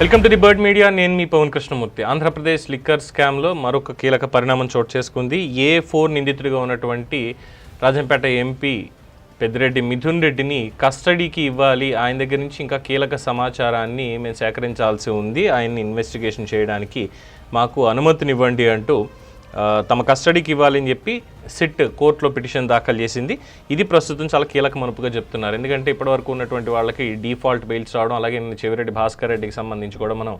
Welcome to the Bird Media. నేను మీ Pavan Krishnamurthy. Andhra Pradesh liquor స్కామ్లో మరొక కీలక పరిణామం చోటు చేసుకుంది. ఏ ఫోర్ నిందితుడిగా ఉన్నటువంటి రాజంపేట ఎంపీ పెద్దిరెడ్డి మిథున్ రెడ్డిని కస్టడీకి ఇవ్వాలి. ఆయన దగ్గర నుంచి ఇంకా కీలక సమాచారాన్ని మేము సేకరించాల్సి ఉంది. ఆయన్ని ఇన్వెస్టిగేషన్ చేయడానికి మాకు అనుమతినివ్వండి అంటూ తమ కస్టడీకి ఇవ్వాలని చెప్పి సిట్ కోర్టులో పిటిషన్ దాఖలు చేసింది. ఇది ప్రస్తుతం చాలా కీలక మనుపుగా చెప్తున్నారు. ఎందుకంటే ఇప్పటివరకు ఉన్నటువంటి వాళ్ళకి డిఫాల్ట్ బెయిల్స్ రావడం అలాగే నిన్న చెవిరెడ్డి భాస్కర్ రెడ్డికి సంబంధించి కూడా మనం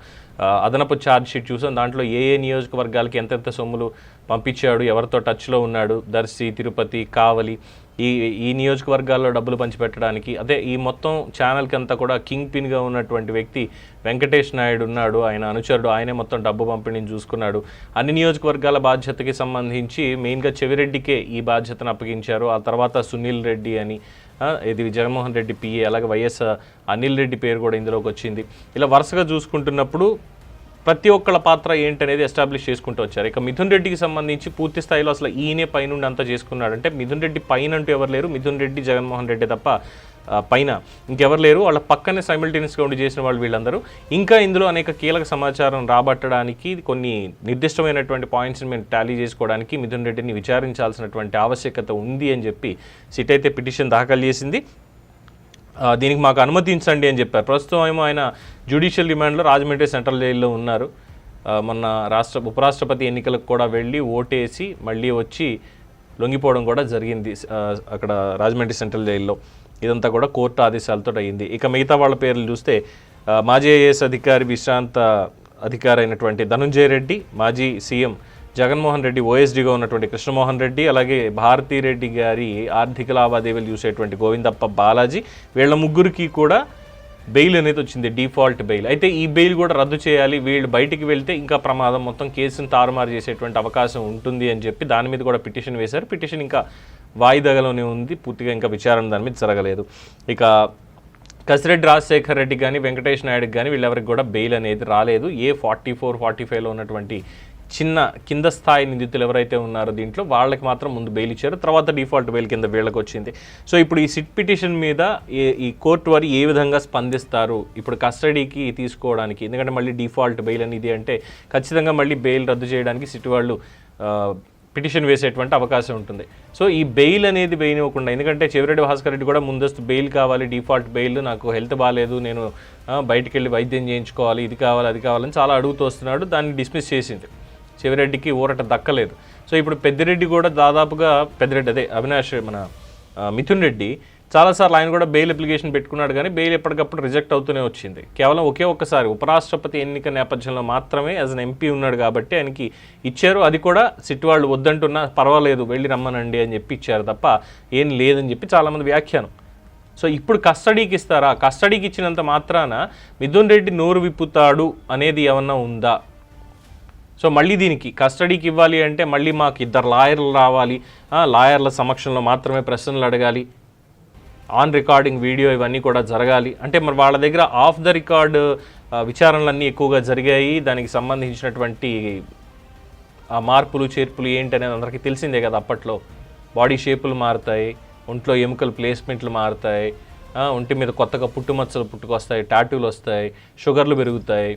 అదనపు ఛార్జ్ షీట్ చూసాం. దాంట్లో ఏ ఏ నియోజకవర్గాలకి ఎంతెంత సొమ్ములు పంపించాడు ఎవరితో టచ్లో ఉన్నాడు దర్శి తిరుపతి కావలి ఈ ఈ నియోజకవర్గాల్లో డబ్బులు పంచిపెట్టడానికి అదే ఈ మొత్తం ఛానల్కి అంతా కూడా కింగ్ పిన్గా ఉన్నటువంటి వ్యక్తి వెంకటేష్ నాయుడు ఉన్నాడు ఆయన అనుచరుడు ఆయనే మొత్తం డబ్బు పంపిణీని చూసుకున్నాడు. అన్ని నియోజకవర్గాల బాధ్యతకి సంబంధించి మెయిన్గా చెవిరెడ్డికే ఈ బాధ్యతను అప్పగించారు. ఆ తర్వాత సునీల్ రెడ్డి అని ఇది జగన్మోహన్ రెడ్డి పిఏ అలాగే వైఎస్ అనిల్ రెడ్డి పేరు కూడా ఇందులోకి వచ్చింది. ఇలా వరుసగా చూసుకుంటున్నప్పుడు ప్రతి ఒక్కళ్ళ పాత్ర ఏంటనేది ఎస్టాబ్లిష్ చేసుకుంటూ వచ్చారు. ఇక మిథున్ రెడ్డికి సంబంధించి పూర్తి స్థాయిలో అసలు ఈయనే పైనుండి అంతా చేసుకున్నాడు అంటే మిథున్ రెడ్డి పైన అంటూ ఎవరు లేరు. మిథున్ రెడ్డి జగన్మోహన్ రెడ్డి తప్ప పైన ఇంకెవరు లేరు. వాళ్ళ పక్కనే సైమిల్టేనియస్గా ఉండి చేసిన వాళ్ళు వీళ్ళందరూ. ఇంకా ఇందులో అనేక కీలక సమాచారం రాబట్టడానికి కొన్ని నిర్దిష్టమైనటువంటి పాయింట్స్ని మేము టాలీ చేసుకోవడానికి మిథున్ రెడ్డిని విచారించాల్సినటువంటి ఆవశ్యకత ఉంది అని చెప్పి సిట్ అయితే పిటిషన్ దాఖలు చేసింది. దీనికి మాకు అనుమతించండి అని చెప్పారు. ప్రస్తుతం ఏమో ఆయన జ్యుడిషియల్ రిమాండ్లో రాజమండ్రి సెంట్రల్ జైల్లో ఉన్నారు. మొన్న రాష్ట్ర ఉపరాష్ట్రపతి ఎన్నికలకు కూడా వెళ్ళి ఓటేసి మళ్ళీ వచ్చి లొంగిపోవడం కూడా జరిగింది అక్కడ రాజమండ్రి సెంట్రల్ జైల్లో. ఇదంతా కూడా కోర్టు ఆదేశాలతో అయ్యింది ఇక మిగతా వాళ్ళ పేర్లు చూస్తే మాజీ ఐఏఎస్ అధికారి విశ్రాంత అధికారి అయినటువంటి ధనుంజయ రెడ్డి మాజీ సీఎం జగన్మోహన్ రెడ్డి ఓఎస్డీగా ఉన్నటువంటి కృష్ణమోహన్ రెడ్డి అలాగే భారతీ రెడ్డి గారి ఆర్థిక లావాదేవీలు చూసేటువంటి గోవిందప్ప బాలాజీ వీళ్ళ ముగ్గురికి కూడా బెయిల్ అనేది వచ్చింది డిఫాల్ట్ బెయిల్. అయితే ఈ బెయిల్ కూడా రద్దు చేయాలి వీళ్ళు బయటికి వెళ్తే ఇంకా ప్రమాదం మొత్తం కేసును తారుమారు చేసేటువంటి అవకాశం ఉంటుంది అని చెప్పి దాని మీద కూడా పిటిషన్ వేశారు. పిటిషన్ ఇంకా వాయిదాలోనే ఉంది పూర్తిగా ఇంకా విచారణ దాని మీద జరగలేదు. ఇక కసిరెడ్డి రాజశేఖర్ రెడ్డి కానీ వెంకటేష్ నాయుడికి కానీ వీళ్ళెవరికి కూడా బెయిల్ అనేది రాలేదు. ఏ ఫార్టీ ఫోర్ ఫార్టీ ఫైవ్లో ఉన్నటువంటి చిన్న కింద స్థాయి నిందితులు ఎవరైతే ఉన్నారో దీంట్లో వాళ్ళకి మాత్రం ముందు బెయిల్ ఇచ్చారు. తర్వాత డిఫాల్ట్ బెయిల్ కింద వీళ్ళకి వచ్చింది. సో ఇప్పుడు ఈ సిట్ పిటిషన్ మీద ఈ కోర్టు వారు ఏ విధంగా స్పందిస్తారు? ఇప్పుడు కస్టడీకి తీసుకోవడానికి ఎందుకంటే మళ్ళీ డిఫాల్ట్ బెయిల్ అనేది అంటే ఖచ్చితంగా మళ్ళీ బెయిల్ రద్దు చేయడానికి సిట్ వాళ్ళు పిటిషన్ వేసేటువంటి అవకాశం ఉంటుంది. సో ఈ బెయిల్ అనేది వేయనివ్వకుండా ఎందుకంటే చెవిరెడ్డి భాస్కర్ రెడ్డి కూడా ముందస్తు బెయిల్ కావాలి డిఫాల్ట్ బెయిల్ నాకు హెల్త్ బాగాలేదు నేను ఆ, బయటికి వెళ్ళి వైద్యం చేయించుకోవాలి ఇది కావాలి అది కావాలని చాలా అడుగుతూ వస్తున్నాడు దాన్ని డిస్మిస్ చేసింది. చెవిరెడ్డికి ఊరట దక్కలేదు. సో ఇప్పుడు పెద్దిరెడ్డి కూడా దాదాపుగా పెద్దిరెడ్డి అదే అవినాష్ మన మిథున్ రెడ్డి చాలాసార్లు ఆయన కూడా బెయిల్ అప్లికేషన్ పెట్టుకున్నాడు కానీ బెయిల్ ఎప్పటికప్పుడు రిజెక్ట్ అవుతూనే వచ్చింది. కేవలం ఒకే ఒక్కసారి ఉపరాష్ట్రపతి ఎన్నిక నేపథ్యంలో మాత్రమే యాజ్ అన్ ఎంపీ ఉన్నాడు కాబట్టి ఆయనకి ఇచ్చారు. అది కూడా సిట్ వాళ్ళు వద్దంటున్నా పర్వాలేదు వెళ్ళి రమ్మనండి అని చెప్పి ఇచ్చారు తప్ప ఏం లేదని చెప్పి చాలామంది వ్యాఖ్యానం. సో ఇప్పుడు కస్టడీకి ఇస్తారా? కస్టడీకి ఇచ్చినంత మాత్రాన మిథున్ రెడ్డి నోరు విప్పుతాడు అనేది ఏమన్నా ఉందా? సో మళ్ళీ దీనికి కస్టడీకి ఇవ్వాలి అంటే మళ్ళీ మాకు ఇద్దరు లాయర్లు రావాలి. లాయర్ల సమక్షంలో మాత్రమే ప్రశ్నలు అడగాలి. ఆన్ రికార్డింగ్ వీడియో ఇవన్నీ కూడా జరగాలి. అంటే మరి వాళ్ళ దగ్గర ఆఫ్ ద రికార్డ్ విచారణలన్నీ ఎక్కువగా జరిగాయి. దానికి సంబంధించినటువంటి ఆ మార్పులు చేర్పులు ఏంటి అనేది అందరికీ తెలిసిందే కదా అప్పట్లో. బాడీ షేపులు మారుతాయి ఒంట్లో ఎముకలు ప్లేస్మెంట్లు మారుతాయి. ఒంటి మీద కొత్తగా పుట్టుమచ్చలు పుట్టుకొస్తాయి టాటూలు వస్తాయి షుగర్లు పెరుగుతాయి.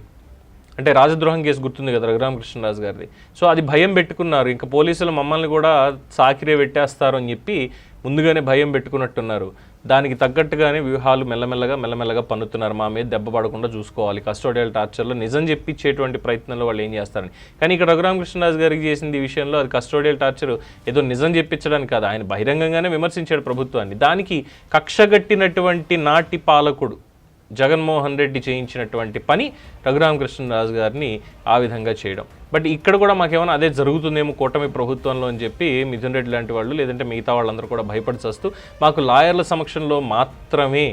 అంటే రాజద్రోహం కేసు గుర్తుంది కదా రఘురామకృష్ణరాజు గారిది. సో అది భయం పెట్టుకున్నారు. ఇంకా పోలీసులు మమ్మల్ని కూడా సాకిరే పెట్టేస్తారు అని చెప్పి ముందుగానే భయం పెట్టుకున్నట్టున్నారు. దానికి తగ్గట్టుగానే వ్యూహాలు మెల్లమెల్లగా మెల్లమెల్లగా పన్నుతున్నారు. మా మీద దెబ్బ పడకుండా చూసుకోవాలి. కస్టోడియల్ టార్చర్లో నిజం చెప్పించేటువంటి ప్రయత్నంలో వాళ్ళు ఏం చేస్తారని. కానీ ఇక్కడ రఘురామకృష్ణరాజు గారికి చేసింది ఈ విషయంలో అది కస్టోడియల్ టార్చర్ ఏదో నిజం చెప్పించడానికి కాదు. ఆయన బహిరంగంగానే విమర్శించాడు ప్రభుత్వాన్ని. దానికి కక్షగట్టినటువంటి నాటి పాలకుడు జగన్మోహన్ రెడ్డి చేయించినటువంటి పని రఘురామకృష్ణరాజు గారిని ఆ విధంగా చేయడం. బట్ ఇక్కడ కూడా మాకేమైనా అదే జరుగుతుందేమో కూటమి ప్రభుత్వంలో అని చెప్పి మిథున్ రెడ్డి లాంటి వాళ్ళు లేదంటే మిగతా వాళ్ళందరూ కూడా భయపడిచేస్తూ మాకు లాయర్ల సమక్షంలో మాత్రమే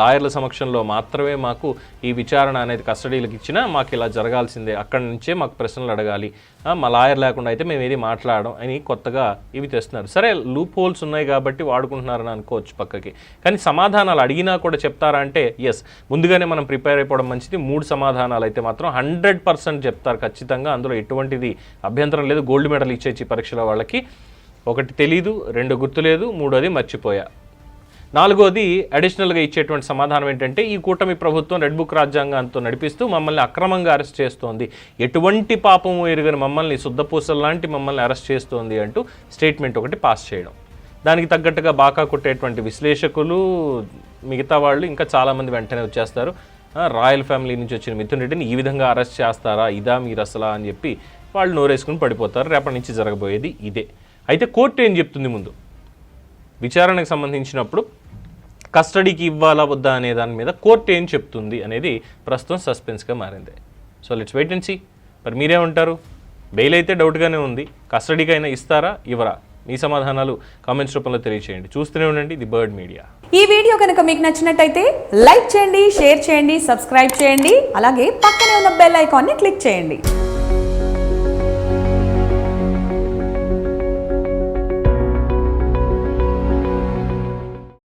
లాయర్ల సమక్షంలో మాత్రమే మాకు ఈ విచారణ అనేది కస్టడీలకు ఇచ్చినా మాకు ఇలా జరగాల్సిందే. అక్కడి నుంచే మాకు ప్రశ్నలు అడగాలి. మా లాయర్ లేకుండా అయితే మేము ఏది మాట్లాడడం అని కొత్తగా ఇవి తెస్తున్నారు. సరే లూప్ హోల్స్ ఉన్నాయి కాబట్టి వాడుకుంటున్నారని అనుకోవచ్చు పక్కకి. కానీ సమాధానాలు అడిగినా కూడా చెప్తారా అంటే ఎస్ ముందుగానే మనం ప్రిపేర్ అయిపోవడం మంచిది. మూడు సమాధానాలు అయితే మాత్రం హండ్రెడ్ పర్సెంట్ చెప్తారు ఖచ్చితంగా. అందులో ఎటువంటిది అభ్యంతరం లేదు. గోల్డ్ మెడల్ ఇచ్చేసి పరీక్షల వాళ్ళకి ఒకటి తెలీదు రెండు గుర్తులేదు మూడోది మర్చిపోయా. నాలుగోది అడిషనల్గా ఇచ్చేటువంటి సమాధానం ఏంటంటే ఈ కూటమి ప్రభుత్వం రెడ్ బుక్ రాజ్యాంగంతో నడిపిస్తూ మమ్మల్ని అక్రమంగా అరెస్ట్ చేస్తోంది. ఎటువంటి పాపము ఎరుగని మమ్మల్ని శుద్ధపూసలు లాంటి మమ్మల్ని అరెస్ట్ చేస్తోంది అంటూ స్టేట్మెంట్ ఒకటి పాస్ చేయడం. దానికి తగ్గట్టుగా బాకా కొట్టేటువంటి విశ్లేషకులు మిగతా వాళ్ళు ఇంకా చాలామంది వెంటనే వచ్చేస్తారు. రాయల్ ఫ్యామిలీ నుంచి వచ్చిన మిథున్ రెడ్డిని ఈ విధంగా అరెస్ట్ చేస్తారా? ఇదా మీరు అసలా అని చెప్పి వాళ్ళు నోరేసుకుని పడిపోతారు. రేపటి నుంచి జరగబోయేది ఇదే. అయితే కోర్టు ఏం చెప్తుంది ముందు? విచారణకు సంబంధించినప్పుడు కస్టడీకి ఇవ్వాలా వద్దా అనే దాని మీద కోర్టు ఏం చెప్తుంది అనేది ప్రస్తుతం సస్పెన్స్గా మారింది. So let's wait and see. మరి మీరేమంటారు బెయిల్ అయితే డౌట్గానే ఉంది. కస్టడీకి అయినా ఇస్తారా? ఇవ్వరా? మీ సమాధానాలు కామెంట్స్ రూపంలో తెలియచేయండి. చూస్తూనే ఉండండి ది బర్డ్ మీడియా. ఈ వీడియో కనుక మీకు నచ్చినట్టయితే లైక్ చేయండి షేర్ చేయండి సబ్స్క్రైబ్ చేయండి. అలాగే పక్కనే ఉన్న బెల్ ఐకాన్ని క్లిక్ చేయండి.